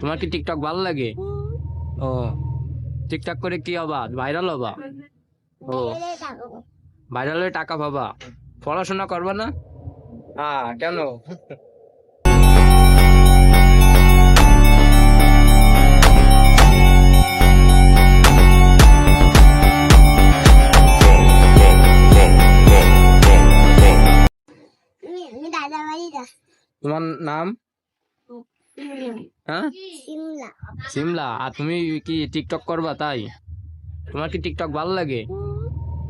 তোমার কি টিকটক ভালো লাগে? ও টিকটক করে কি হবা? ভাইরাল হবা? ও ভাইরাল হয়ে টাকা পাবা? পড়াশোনা করবা না? হ্যাঁ কেন? তোমার নাম? হ্যাঁ? সিমলা। সিমলা আর তুমি কি টিকটক করবা তাই? তোমার কি টিকটক ভালো লাগে?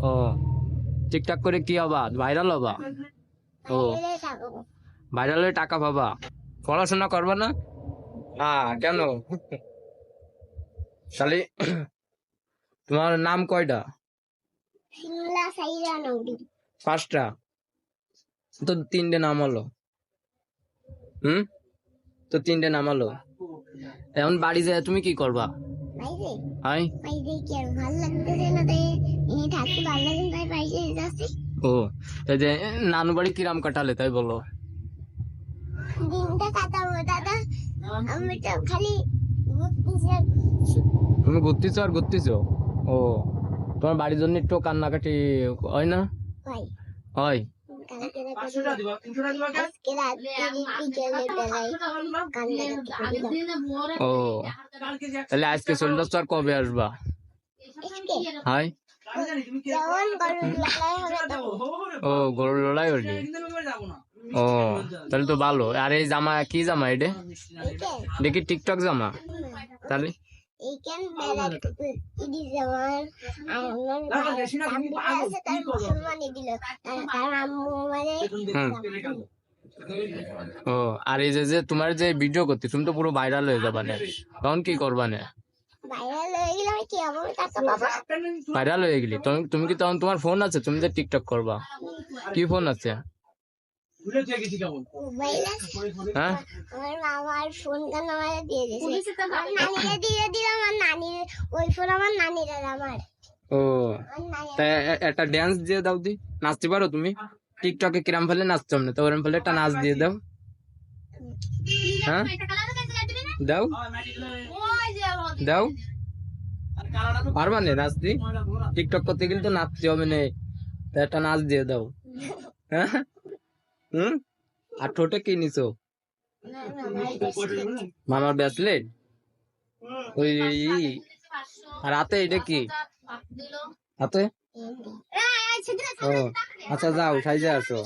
ও টিকটক করে কি হবা? ভাইরাল হবা? ও ভাইরাল হয়ে টাকা পাবা? পড়াশোনা করবা না? হ্যাঁ কেন? তাহলে তোমার নাম কয়টা? পাঁচটা। তো তিনটে নাম হলো। হুম? তো তিনটে নামালো। এখন বাড়ি যায় তুমি কি করবা? হাই ও এই যে নানু বাড়ি কিরাম কাটালে তাই বলো? দিনটা কাটাবো দাদা। আমি তো খালি। তুমি ঘুরতেছো আর ঘুরতেছো? ও তোমার বাড়ির জন্য একটু কান্নাকাটি হয় না? হয়? ও। তাহলে আজকে চলে যাচ্ছ আর কবে আসবা? হাই। ও গরুর লড়াই হচ্ছে ও তাহলে তো ভালো। আর এই জামা কি জামা এটা? দেখি টিকটক জামা। তাহলে? মানে হুম ও আর এই যে তোমার যে ভিডিও করতে তুমি তো পুরো ভাইরাল হয়ে যাবা তখন কি করবা না? ভাইরাল হয়ে গেলে আমি কি এমন টাকা পাবো ভাইরাল গেলি। তুমি তুমি কি তখন তোমার ফোন আছে? তুমি যে টিকটক করবা। কি ফোন আছে? হ্যাঁ? আমার ফোন কেন দিয়ে দিয়েছে। ওই ফোন আমার নানির আমার। ও তা একটা ড্যান্স দিয়ে দাও দি। নাচতে পারো তুমি? টিকটকে কিরাম ফেলে নাচতাম না তো ওরম ফেলে একটা নাচ দিয়ে দাও। হ্যাঁ? দাও। দাও। পারবা না নাচতে টিকটক করতে গেলে তো নাচতে হবে না। তা একটা নাচ দিয়ে দাও। হ্যাঁ? হুম? আর ঠোঁটে কি নিছো? মামার ব্যাসলেট ওই। আর হাতে এটা কি? হাতে? ও আচ্ছা যাও সাইজে আসো।